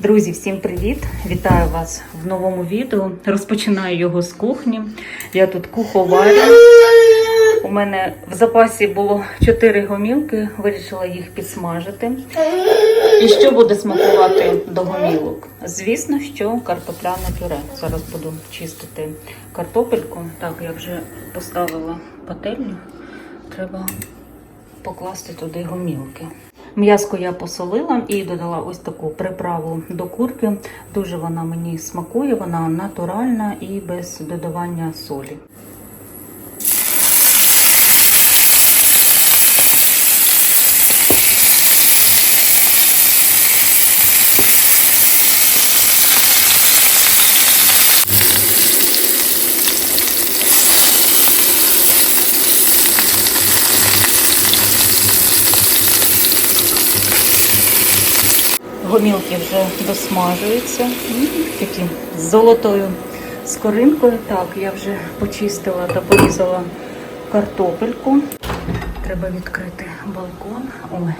Друзі, всім привіт! Вітаю вас в новому відео. Розпочинаю його з кухні. Я тут куховарю. У мене в запасі було 4 гомілки, вирішила їх підсмажити. І що буде смакувати до гомілок? Звісно, що картопляне пюре. Зараз буду чистити картопельку. Так, я вже поставила пательню. Треба покласти туди гомілки. М'яско я посолила і додала ось таку приправу до курки. Дуже вона мені смакує, вона натуральна і без додавання солі. Гомілки вже досмажуються. Такі з золотою скоринкою. Так, я вже почистила та порізала картопельку. Треба відкрити балкон. Ой.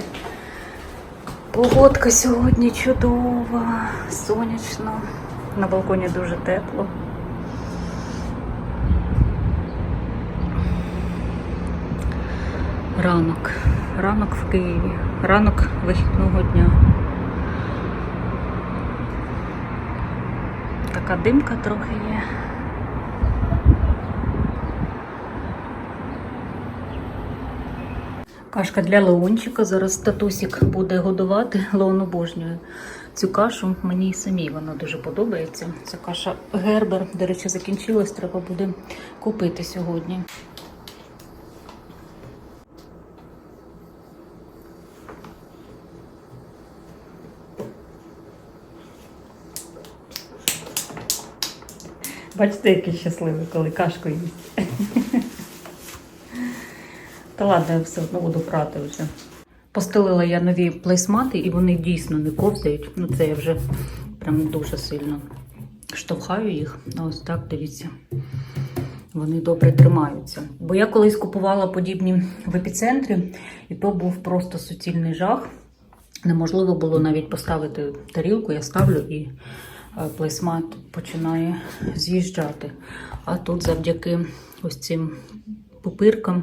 Погодка сьогодні чудова, сонячно. На балконі дуже тепло. Ранок. Ранок в Києві. Ранок вихідного дня. Така димка трохи є. Кашка для Леончика. Зараз татусік буде годувати. Леон обожнює цю кашу. Мені і самій вона дуже подобається. Це каша Гербер. До речі, закінчилась. Треба буде купити сьогодні. Бачите, який щасливий, коли кашку їсть. Та ладно, я все одно буду прати вже. Постелила я нові плейсмати, і вони дійсно не ковзають. Ну це я вже прям дуже сильно штовхаю їх. Ось так, дивіться. Вони добре тримаються. Бо я колись купувала подібні в епіцентрі, і то був просто суцільний жах. Неможливо було навіть поставити тарілку, я ставлю і плейсмат починає з'їжджати. А тут завдяки ось цим пупиркам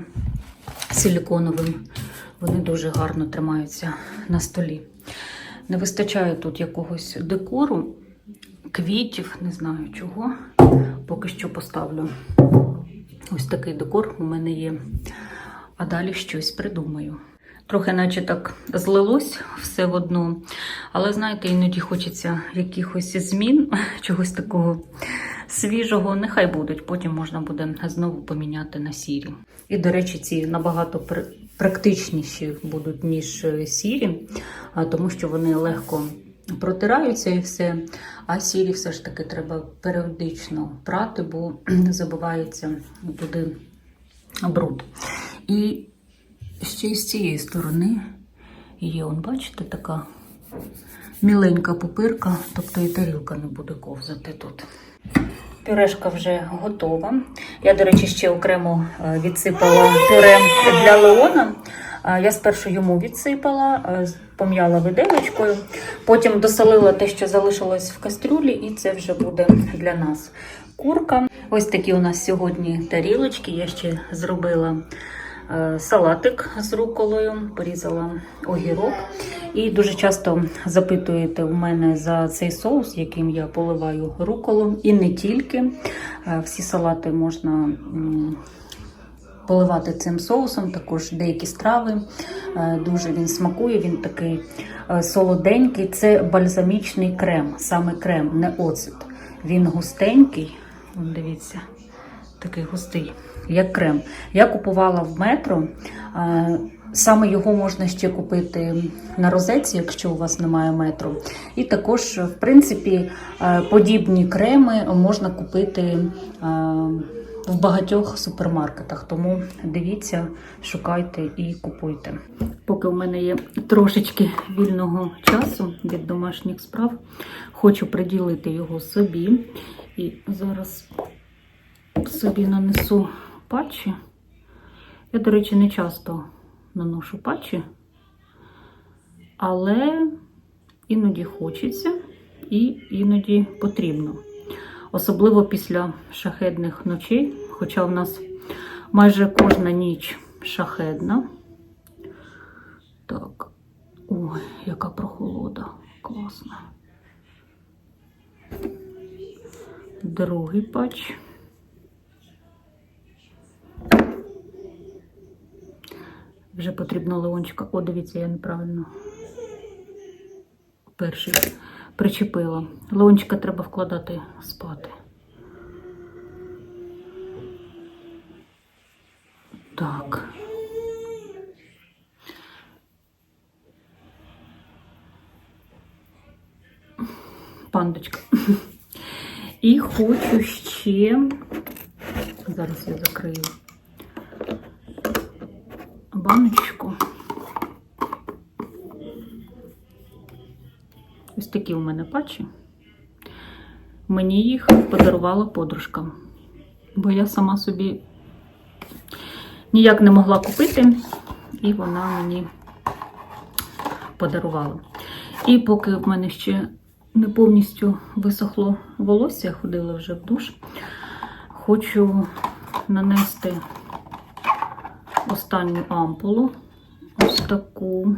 силіконовим вони дуже гарно тримаються на столі. Не вистачає тут якогось декору, квітів, не знаю чого. Поки що поставлю ось такий декор у мене є. А далі щось придумаю. Трохи, наче так злилось все в одно. Але, знаєте, іноді хочеться якихось змін, чогось такого свіжого. Нехай будуть, потім можна буде знову поміняти на сірі. І, до речі, ці набагато практичніші будуть, ніж е, сірі, тому що вони легко протираються і все. А сірі все ж таки треба періодично прати, бо забивається туди бруд. І ще й з цієї сторони є, он, бачите, така міленька пупирка, тобто і тарілка не буде ковзати тут. Пюрешка вже готова. Я, до речі, ще окремо е, відсипала пюре для Леона. Е, Я спершу йому відсипала, е, пом'яла виделочкою, потім досолила те, що залишилось в кастрюлі, і це вже буде для нас курка. Ось такі у нас сьогодні тарілочки. Я ще зробила салатик з руколою, порізала огірок. І дуже часто запитуєте у мене за цей соус, яким я поливаю руколу. І не тільки. Е, Всі салати можна поливати цим соусом, також деякі страви. Е, Дуже він смакує, він такий е, солоденький. Це бальзамічний крем, саме крем, не оцет. Він густенький. Дивіться, такий густий, як крем. Я купувала в метро. Саме його можна ще купити на розетці, якщо у вас немає метро. І також, в принципі, е, подібні креми можна купити е, в багатьох супермаркетах. Тому дивіться, шукайте і купуйте. Поки у мене є трошечки вільного часу від домашніх справ, хочу приділити його собі. І зараз собі нанесу патчі. Я, до речі, не часто наношу патчі, але іноді хочеться. і іноді потрібно. Особливо після шахедних ночей, хоча в нас майже кожна ніч шахедна. Так, ой, яка прохолода. Класна. Другий патч. Вже потрібно леончика. О, дивіться, я неправильно. Перший причепила. Леончика треба вкладати спати. Так. Пандочка. І хочу ще. Зараз я закрию баночку. Ось такі у мене патчі. Мені їх подарувала подружка, бо я сама собі ніяк не могла купити, і вона мені подарувала. І поки в мене ще не повністю висохло волосся, я ходила вже в душ, хочу нанести останню ампулу. Ось таку.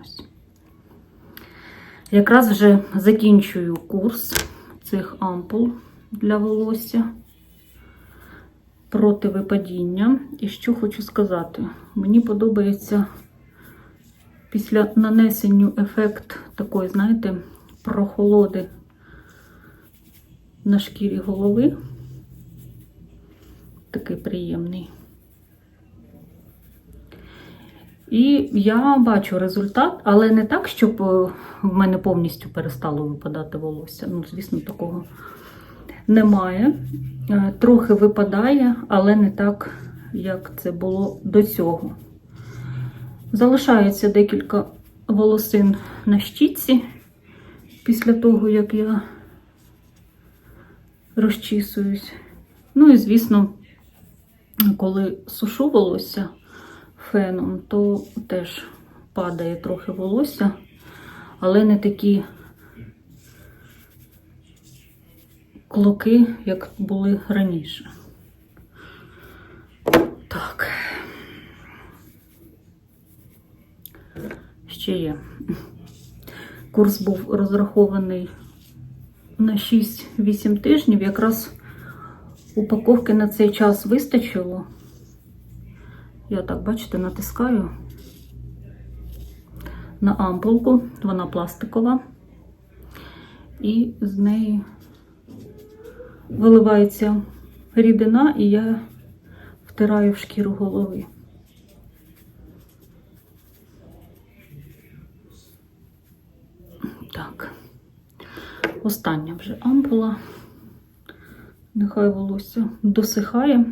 Ось. Якраз вже закінчую курс цих ампул для волосся проти випадіння. І що хочу сказати, мені подобається після нанесення ефект такої, знаєте, прохолоди на шкірі голови. Такий приємний. І я бачу результат, але не так, щоб е, в мене повністю перестало випадати волосся. Ну, звісно, такого немає. Е, Трохи випадає, але не так, як це було до цього. Залишається декілька волосин на щітці після того, як я розчісуюсь. Ну і, звісно, коли сушу волосся феном, то теж падає трохи волосся, але не такі клоки, як були раніше. Так. Ще є. Курс був розрахований на 6-8 тижнів. Якраз упаковки на цей час вистачило. Я так, бачите, натискаю на ампулку, вона пластикова, і з неї виливається рідина, і я втираю в шкіру голови. Так, остання вже ампула. Нехай волосся досихає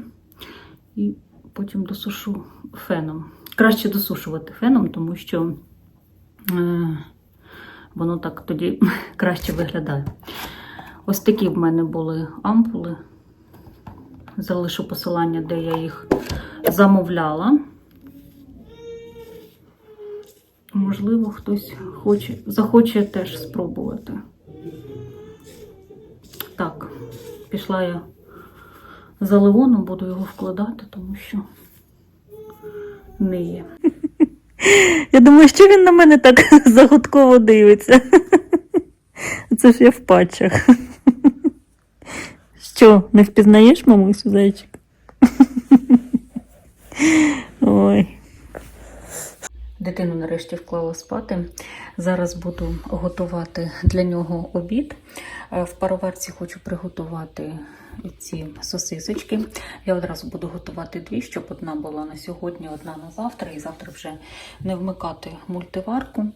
і потім досушу феном. Краще досушувати феном, тому що е, воно так тоді краще виглядає. Ось такі в мене були ампули. Залишу посилання, де я їх замовляла. Можливо, хтось хоче, захоче теж спробувати. Так, пішла я за Леоном, буду його вкладати, тому що не є. Я думаю, що він на мене так загадково дивиться. Це ж я в патчах. Що, не впізнаєш, мамусю, зайчик? Ой. Дитину нарешті вклала спати. Зараз буду готувати для нього обід. Е, В пароварці хочу приготувати ці сосисочки. Я одразу буду готувати дві, щоб одна була на сьогодні, одна на завтра, і завтра вже не вмикати мультиварку.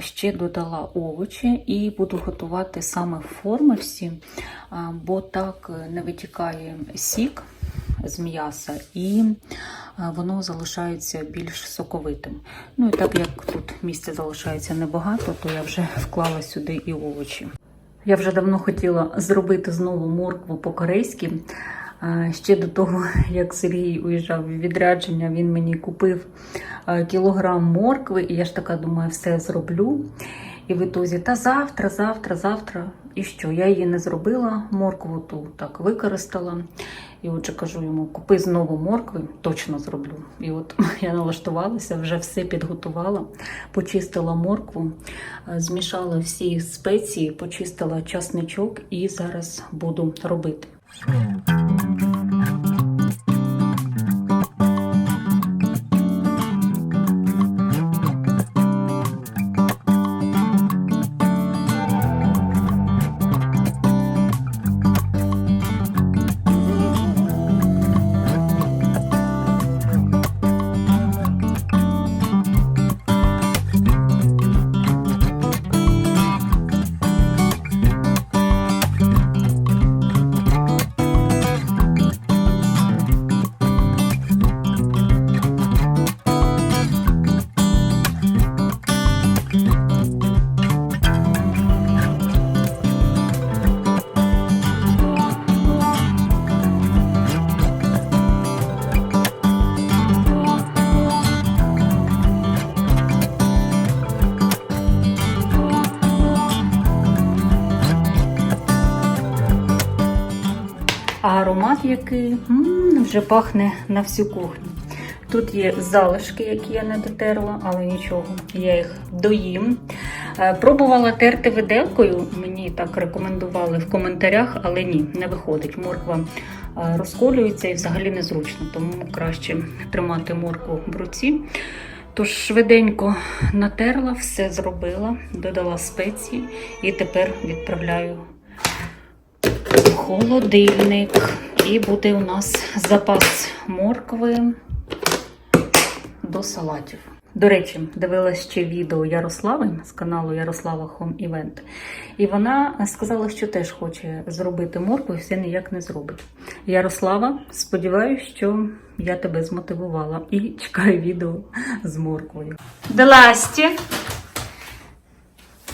Ще додала овочі і буду готувати саме в формульсі, е, бо так не витікає сік з м'яса і воно залишається більш соковитим. Ну і так як тут місця залишається небагато, то я вже вклала сюди і овочі. Я вже давно хотіла зробити знову моркву по-корейськи. Ще до того, як Сергій уїжджав в відрядження, він мені купив кілограм моркви, і я ж така думаю, все зроблю. І в ітозі, та завтра, завтра, завтра. І що? Я її не зробила, моркву ту так використала. І отже кажу йому, купи знову моркви, точно зроблю. І от я налаштувалася, вже все підготувала, почистила моркву, е, змішала всі спеції, почистила часничок і зараз буду робити. Який вже пахне на всю кухню. Тут є залишки, які я не дотерла, але нічого, я їх доїм. Е, Пробувала терти виделкою, мені так рекомендували в коментарях, але ні, не виходить. Морква е, розколюється і взагалі незручно, тому краще тримати моркву в руці. Тож швиденько натерла, все зробила, додала спеції і тепер відправляю в холодильник. І буде у нас запас моркви до салатів. До речі, дивилась ще відео Ярослави з каналу Ярослава Home Event. І вона сказала, що теж хоче зробити моркву і все ніяк не зробить. Ярослава, сподіваюся, що я тебе змотивувала і чекаю відео з морквою. Деласті,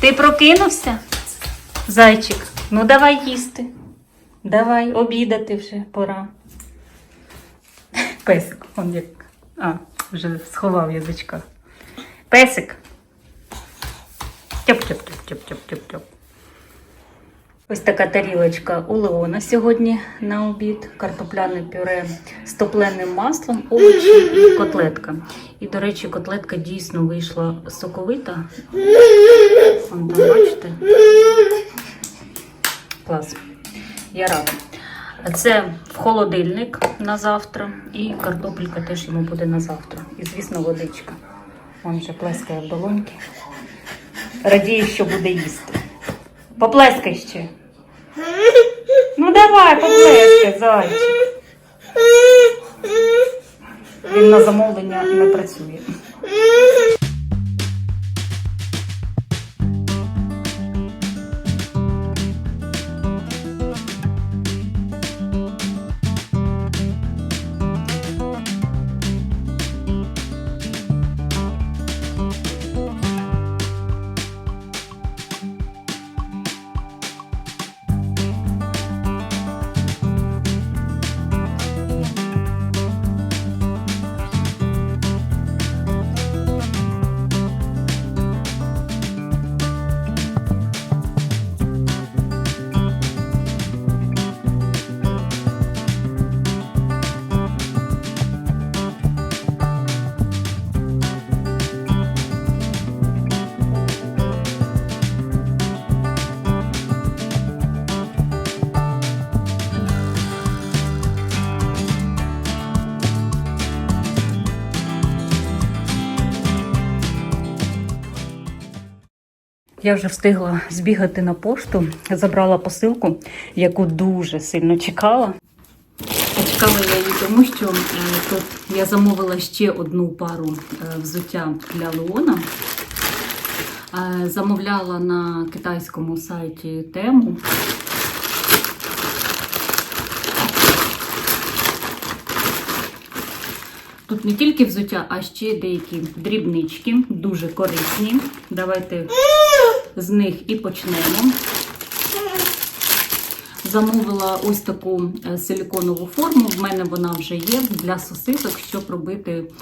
ти прокинувся? Зайчик, ну давай їсти. Давай, обідати вже пора. Песик, он як. А, вже сховав язичка. Песик. Тьоп-тьоп-тьоп-тьоп-тьоп-тьоп-тьоп. Ось така тарілочка у Леона сьогодні на обід. Картопляне пюре з топленим маслом, овочі і котлетка. І, до речі, котлетка дійсно вийшла соковита. Вон там, бачите? Клас. Я рада. Це холодильник на завтра, і картопелька теж йому буде на завтра. І, звісно, водичка. Вон вже плескає в долоньки. Радію, що буде їсти. Поплескай ще. Ну давай, поплескай, зайчик. Він на замовлення не працює. Я вже встигла збігати на пошту, забрала посилку, яку дуже сильно чекала. Чекала я її тому, що е, тут я замовила ще одну пару е, взуття для Леона. Е, Замовляла на китайському сайті Тему. Тут не тільки взуття, а ще деякі дрібнички, дуже корисні. Давайте з них і почнемо. Замовила ось таку е, силіконову форму, в мене вона вже є для сосисок, щоб робити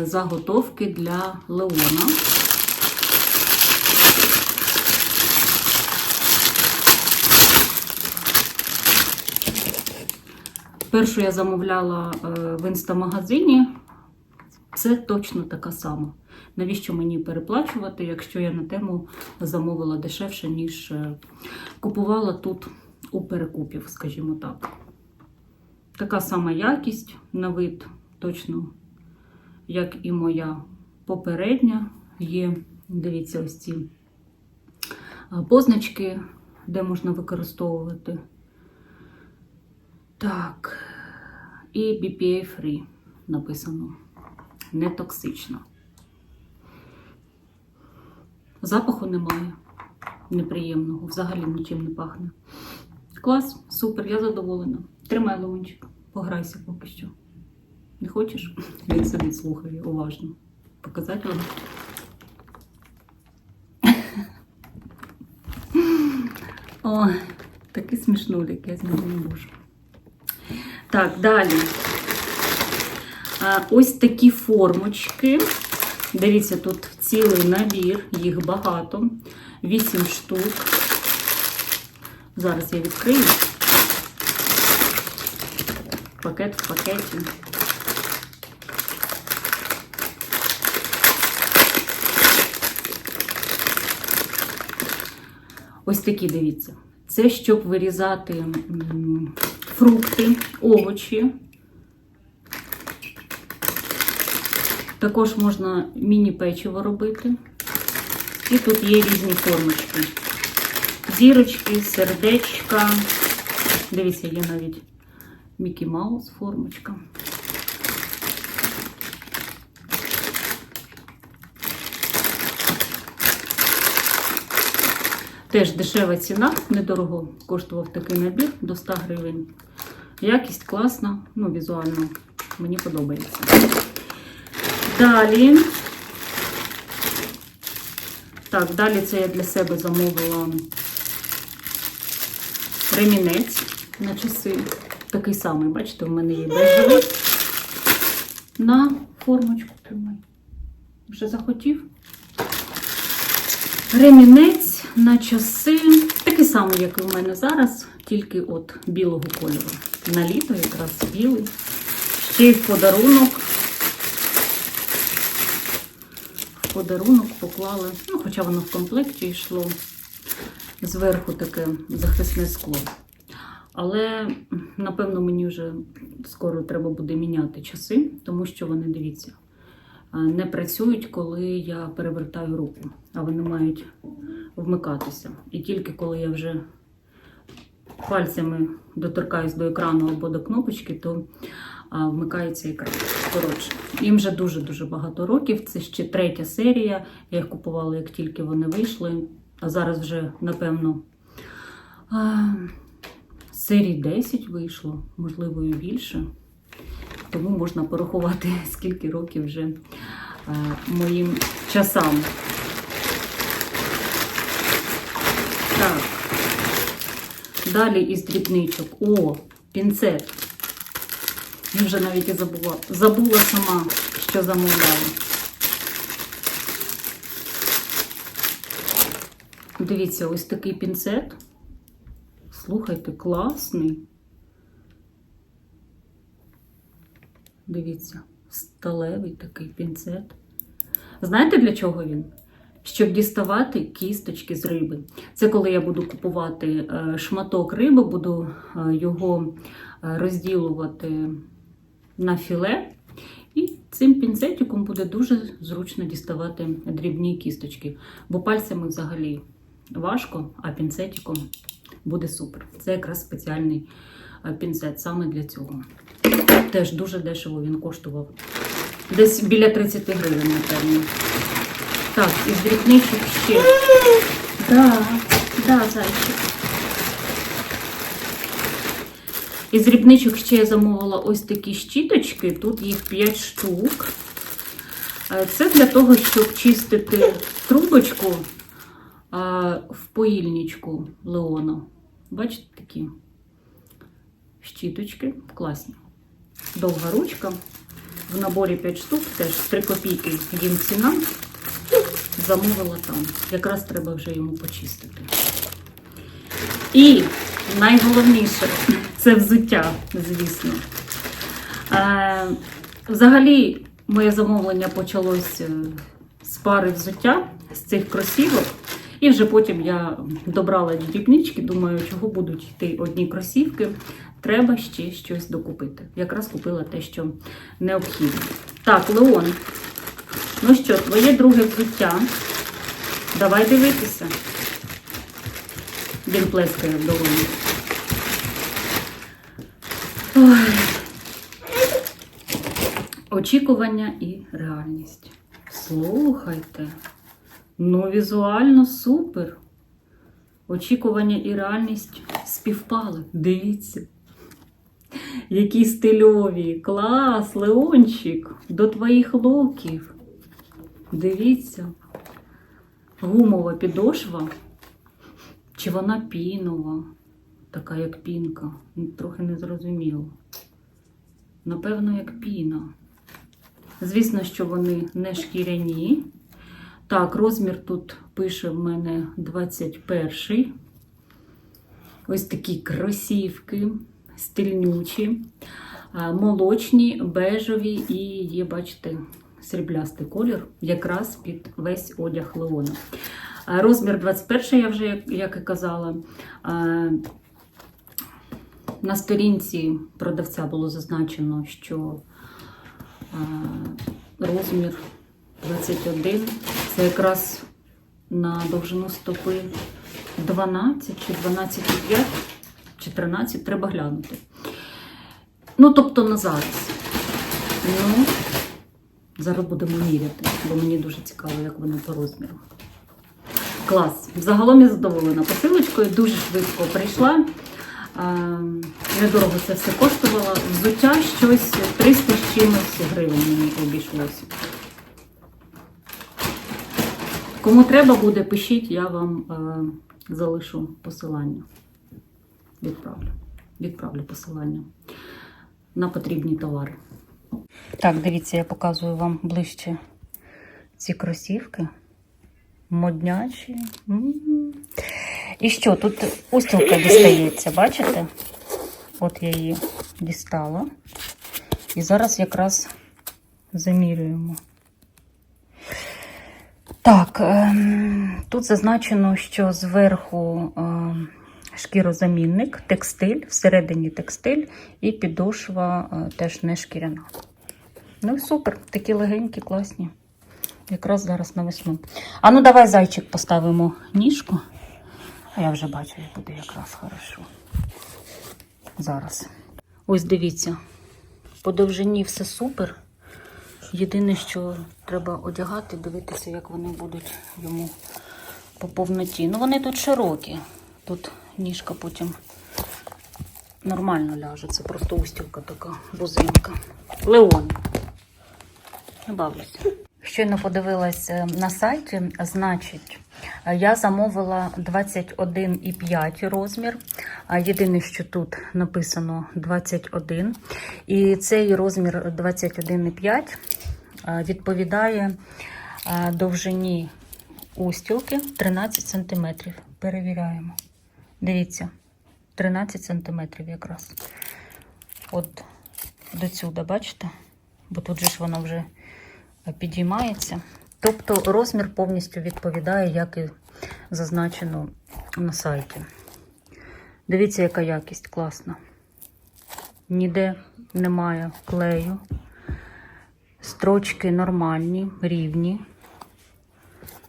е, заготовки для леона. Першу я замовляла е, в інстамагазині, це точно така сама. Навіщо мені переплачувати, якщо я на тему замовила дешевше, ніж е, купувала тут у перекупів, скажімо так. Така сама якість на вид, точно, як і моя попередня. Є, дивіться, ось ці позначки, де можна використовувати. Так, і BPA free написано. Не токсично. Запаху немає. Неприємного, взагалі нічим не пахне. Клас, супер, я задоволена. Тримай лимончик, пограйся поки що. Не хочеш? Він сидить, слухає уважно. Показати вам. Ой, такий смішнулік, я з нього не можу. Так, далі. Ось такі формочки. Дивіться, тут цілий набір, їх багато. 8 штук. Зараз я відкрию. Пакет в пакеті. Ось такі, дивіться. Це щоб вирізати фрукти, овочі. Також можна міні-печиво робити. І тут є різні формочки. Зірочки, сердечка. Дивіться, є навіть Мікі Маус формочка. Теж дешева ціна, недорого коштував такий набір до 100 гривень. Якість класна, ну, візуально мені подобається. Далі. Так, далі це я для себе замовила ремінець на часи. Такий самий, бачите, в мене є бежевий. На формочку тримай. Вже захотів. Ремінець на часи. Такий самий, як і в мене зараз, тільки от білого кольору. На літо якраз білий. Ще й в подарунок. В подарунок поклали, ну, хоча воно в комплекті йшло. Зверху таке захисне скло. Але, напевно, мені вже скоро треба буде міняти часи, тому що вони, дивіться, не працюють, коли я перевертаю руку, а вони мають вмикатися. І тільки коли я вже пальцями доторкаюсь до екрану або до кнопочки, то а, вмикається екран. Коротше, їм вже дуже-дуже багато років. Це ще третя серія. Я їх купувала, як тільки вони вийшли. А зараз вже, напевно, а, серій 10 вийшло, можливо, і більше. Тому можна порахувати, скільки років вже а, моїм часам. Далі із дрібничок. О, пінцет. Я вже навіть і забула. Забула сама, що замовляла. Дивіться, ось такий пінцет. Слухайте, класний. Дивіться, сталевий такий пінцет. Знаєте, для чого він? Щоб діставати кісточки з риби. Це коли я буду купувати е, шматок риби, буду е, його е, розділувати на філе. І цим пінцетиком буде дуже зручно діставати дрібні кісточки. Бо пальцями взагалі важко, а пінцетиком буде супер. Це якраз спеціальний пінцет саме для цього. Теж дуже дешево він коштував. Десь біля 30 гривень, напевно. Так, із дрібничок ще. Да, да, зайчик. Із дрібничок ще я замовила ось такі щіточки. Тут їх 5 штук. Е, Це для того, щоб чистити трубочку в поїльничку Леона. Бачите, такі щіточки класні. Довга ручка. В наборі 5 штук, теж 3 копійки їм ціна. Замовила там. Якраз треба вже йому почистити. І найголовніше це взуття, звісно. Е, взагалі, моє замовлення почалось е, з пари взуття, з цих кросівок. І вже потім я добрала дрібнички, думаю, чого будуть йти одні кросівки. Треба ще щось докупити. Якраз купила те, що необхідно. Так, Леон, ну що, твоє друге взуття. Давай дивитися. Він плескає в долоні. Очікування і реальність. Слухайте. Ну, візуально супер. Очікування і реальність співпали. Дивіться. Які стильові. Клас, Леончик, до твоїх локів. Дивіться. Гумова підошва. Чи вона пінова? Така як пінка. Трохи не зрозуміло. Напевно, як піна. Звісно, що вони не шкіряні. Так, розмір тут пише в мене 21. Ось такі кросівки, стильнючі, молочні, бежеві і є, бачите, сріблястий колір, якраз під весь одяг Леона. Розмір 21, я вже, як- і казала. На сторінці продавця було зазначено, що розмір 21 це якраз на довжину стопи 12 чи 12,5 чи 13, треба глянути. Ну, тобто на зараз. Ну, зараз будемо міряти, бо мені дуже цікаво, як воно по розміру. Клас. Загалом я задоволена посилочкою, дуже швидко прийшла. Недорого це все коштувало. Взуття щось 300 з чимось гривень мені обійшлося. Кому треба буде, пишіть, я вам е, залишу посилання. Відправлю. Відправлю посилання на потрібні товари. Так, дивіться, я показую вам ближче ці кросівки. Моднячі. М. І що, тут устілка дістається, бачите? От я її дістала. І зараз якраз замірюємо. Так, ем, тут зазначено, що зверху ем, шкірозамінник, текстиль, всередині текстиль і підошва е, теж не шкіряна. Ну і супер, такі легенькі, класні. Якраз зараз на весну. А ну давай зайчик поставимо ніжку. А я вже бачу, як буде якраз хорошо. Зараз. Ось дивіться. По довжині все супер. Єдине, що треба одягати, дивитися, як вони будуть йому по повноті. Ну, вони тут широкі. Тут ніжка потім нормально ляже. Це просто устілка така бузинка. Леон. Не бавлюся. Щойно подивилася на сайті, значить, я замовила 21,5 розмір. Єдине, що тут написано 21. І цей розмір 21,5 відповідає довжині устілки 13 см. Перевіряємо. Дивіться, 13 см якраз. От до сюди, бачите? Бо тут же ж воно вже підіймається. Тобто розмір повністю відповідає, як і зазначено на сайті. Дивіться, яка якість класна. Ніде немає клею. Строчки нормальні, рівні.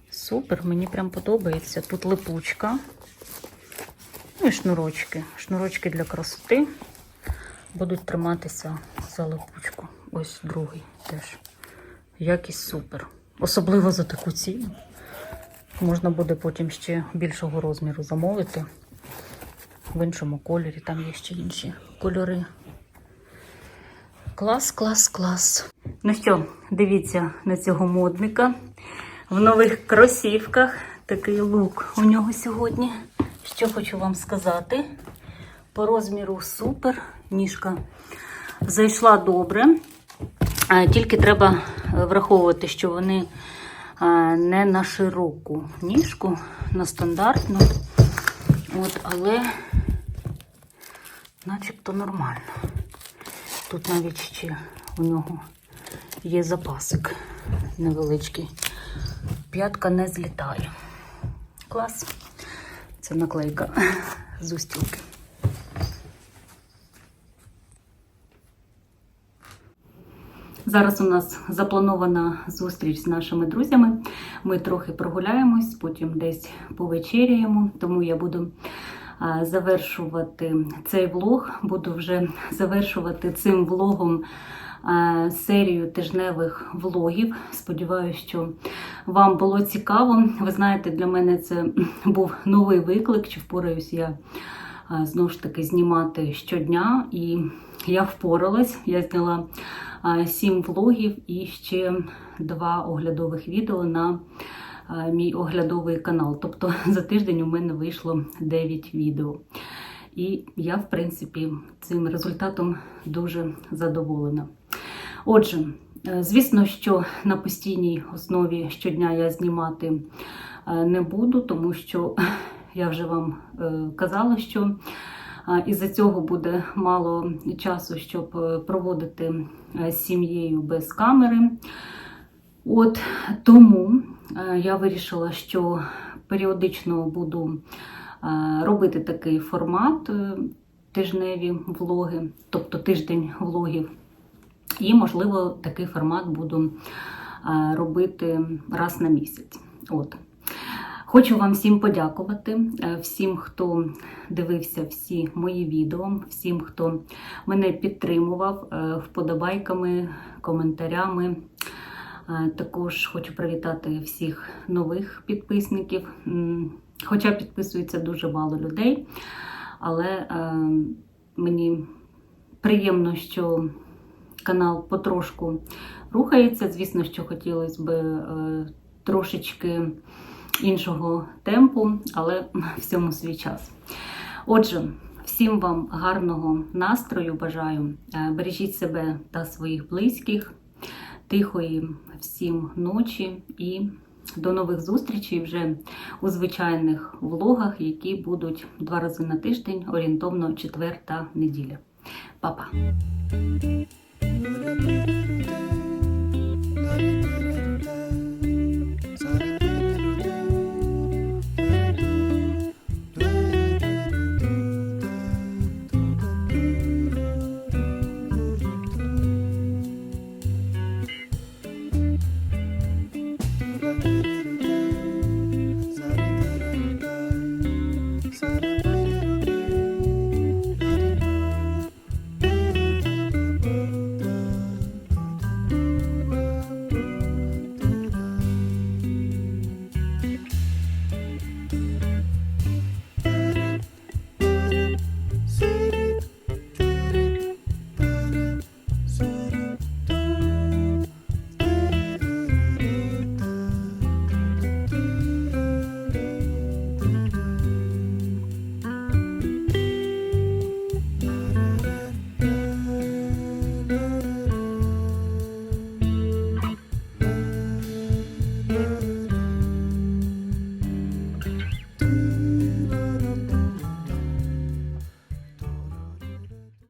Супер, мені прям подобається. Тут липучка. Ну і шнурочки. Шнурочки для красоти будуть триматися за липучку. Ось другий теж. Якість супер. Особливо за таку ціну. Можна буде потім ще більшого розміру замовити. В іншому кольорі, там є ще інші кольори. Клас, клас, клас. Ну що, дивіться на цього модника. В нових кросівках. Такий лук у нього сьогодні. Що хочу вам сказати. По розміру супер. Ніжка зайшла добре. Тільки треба е, враховувати, що вони не на широку ніжку, на стандартну. От, але начебто нормально. Тут навіть ще у нього є запасик невеличкий. П'ятка не злітає. Клас. Це наклейка з устілки. Зараз у нас запланована зустріч з нашими друзями. Ми трохи прогуляємось, потім десь повечеряємо, тому я буду завершувати цей влог. Буду вже завершувати цим влогом серію тижневих влогів. Сподіваюся, що вам було цікаво. Ви знаєте, для мене це був новий виклик, чи впораюсь я знову ж таки знімати щодня. І я впоралась, я зняла а, сім влогів і ще два оглядових відео на мій оглядовий канал. Тобто за тиждень у мене вийшло 9 відео. І я, в принципі, цим результатом дуже задоволена. Отже, е, звісно, що на постійній основі щодня я знімати е, не буду, тому що я вже вам е, казала, що із-за цього буде мало часу, щоб проводити з сім'єю без камери. От тому я вирішила, що періодично буду робити такий формат тижневі влоги, тобто тиждень влогів. І, можливо, такий формат буду е, робити раз на місяць. От. Хочу вам всім подякувати, е, всім, хто дивився всі мої відео, всім, хто мене підтримував е, вподобайками, коментарями. Також хочу привітати всіх нових підписників. Хоча підписується дуже мало людей, але мені приємно, що канал потрошку рухається. Звісно, що хотілося б е, трошечки іншого темпу, але всьому свій час. Отже, всім вам гарного настрою бажаю. Е, Бережіть себе та своїх близьких, тихої всім ночі і до нових зустрічей вже у звичайних влогах, які будуть два рази на тиждень, орієнтовно четверта неділя. Па-па! Thank you.